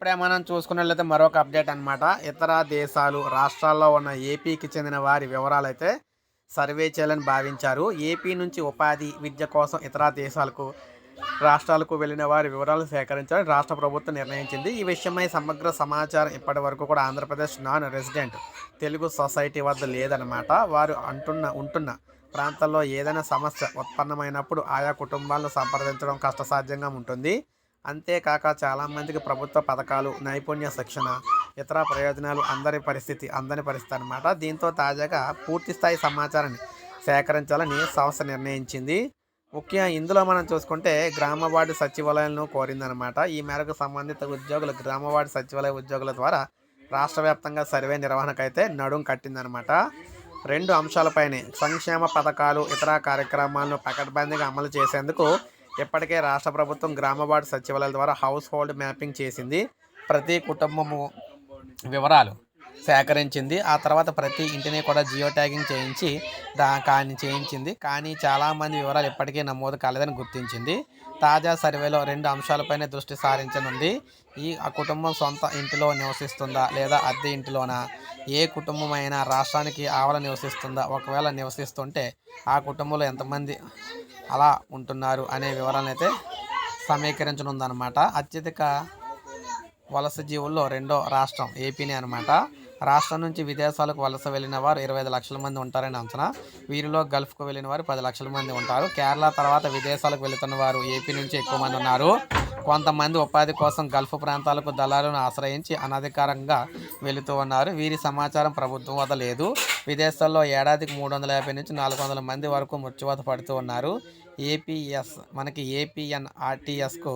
ఇప్పుడే మనం చూసుకున్నట్లయితే మరొక అప్డేట్ అన్నమాట. ఇతర దేశాలు రాష్ట్రాల్లో ఉన్న ఏపీకి చెందిన వారి వివరాలు అయితే సర్వే చేయాలని భావించారు. ఏపీ నుంచి ఉపాధి విద్య కోసం ఇతర దేశాలకు రాష్ట్రాలకు వెళ్ళిన వారి వివరాలు సేకరించాలని రాష్ట్ర ప్రభుత్వం నిర్ణయించింది. ఈ విషయమై సమగ్ర సమాచారం ఇప్పటి వరకు కూడా Andhra Pradesh non resident Telugu society వద్ద లేదన్నమాట. వారు అంటున్న ఉంటున్న ప్రాంతాల్లో ఏదైనా సమస్య ఉత్పన్నమైనప్పుడు ఆయా కుటుంబాలను సంప్రదించడం కష్టసాధ్యంగా ఉంటుంది. అంతేకాక చాలామందికి ప్రభుత్వ పథకాలు నైపుణ్య శిక్షణ ఇతర ప్రయోజనాలు అందరి పరిస్థితి అందని పరిస్థితి అనమాట దీంతో తాజాగా పూర్తి స్థాయి సమాచారాన్ని సేకరించాలని సంస్థ నిర్ణయించింది. ముఖ్యంగా ఇందులో మనం చూసుకుంటే గ్రామ వార్డు సచివాలయాలను కోరిందనమాట ఈ మేరకు సంబంధిత ఉద్యోగులు గ్రామ వార్డు సచివాలయ ఉద్యోగుల ద్వారా రాష్ట్ర వ్యాప్తంగా సర్వే నిర్వహణకైతే నడుం కట్టిందనమాట రెండు అంశాలపైనే సంక్షేమ పథకాలు ఇతర కార్యక్రమాలను పకడ్బందీగా అమలు చేసేందుకు ఇప్పటికే రాష్ట్ర ప్రభుత్వం గ్రామ వార్డు సచివాలయాల ద్వారా హౌస్ హోల్డ్ మ్యాపింగ్ చేసింది. ప్రతి కుటుంబము వివరాలు. సేకరించింది. ఆ తర్వాత ప్రతి ఇంటిని కూడా జియో ట్యాగింగ్ చేయించి దా కానీ చేయించింది. కానీ చాలామంది వివరాలు ఇప్పటికీ నమోదు కాలేదని గుర్తించింది. తాజా సర్వేలో రెండు అంశాలపైనే దృష్టి సారించనుంది. ఈ ఆ కుటుంబం సొంత ఇంటిలో నివసిస్తుందా లేదా అద్దె ఇంటిలోనా? ఏ కుటుంబం అయినా రాష్ట్రానికి ఆవల నివసిస్తుందా? ఒకవేళ నివసిస్తుంటే ఆ కుటుంబంలో ఎంతమంది అలా ఉంటున్నారు అనే వివరాలను అయితే సమీకరించనుందన్నమాట. అత్యధిక వలస జీవుల్లో రెండో రాష్ట్రం ఏపీనే అనమాట రాష్ట్రం నుంచి విదేశాలకు వలస వెళ్ళిన వారు ఇరవై ఐదు లక్షల మంది ఉంటారని అంచనా. వీరిలో గల్ఫ్కు వెళ్ళిన వారు పది లక్షల మంది ఉంటారు. కేరళ తర్వాత విదేశాలకు వెళుతున్న వారు ఏపీ నుంచి ఎక్కువ మంది ఉన్నారు. కొంతమంది ఉపాధి కోసం గల్ఫ్ ప్రాంతాలకు దళాలను ఆశ్రయించి అనధికారంగా వెళుతూ ఉన్నారు. వీరి సమాచారం ప్రభుత్వం వద్ద లేదు విదేశాల్లో ఏడాదికి మూడు వందల యాభై నుంచి నాలుగు వందల మంది వరకు మృత్యువాత పడుతూ ఉన్నారు. ఏపీఎస్ మనకి ఏపీఎన్ ఆర్టీఎస్కు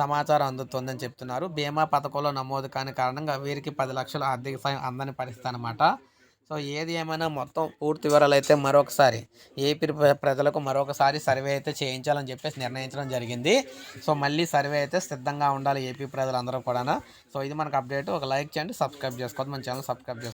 సమాచారం అందుతుందని చెప్తున్నారు. బీమా పథకంలో నమోదు కాని కారణంగా వీరికి పది లక్షల ఆర్థిక సాయం అందని పరిస్థితి అనమాట సో ఏది ఏమైనా మొత్తం పూర్తి వివరాలు అయితే మరొకసారి ఏపీ ప్ర- ప్రజలకు మరొకసారి సర్వే అయితే చేయించాలని చెప్పేసి నిర్ణయించడం జరిగింది. సో మళ్ళీ సర్వే అయితే సిద్ధంగా ఉండాలి ఏపీ ప్రజలందరూ కూడా సో ఇది మనకు అప్డేట్. ఒక లైక్ చేయండి సబ్స్క్రైబ్ చేసుకోవద్దు. మన ఛానల్ సబ్స్క్రైబ్ చేసుకోండి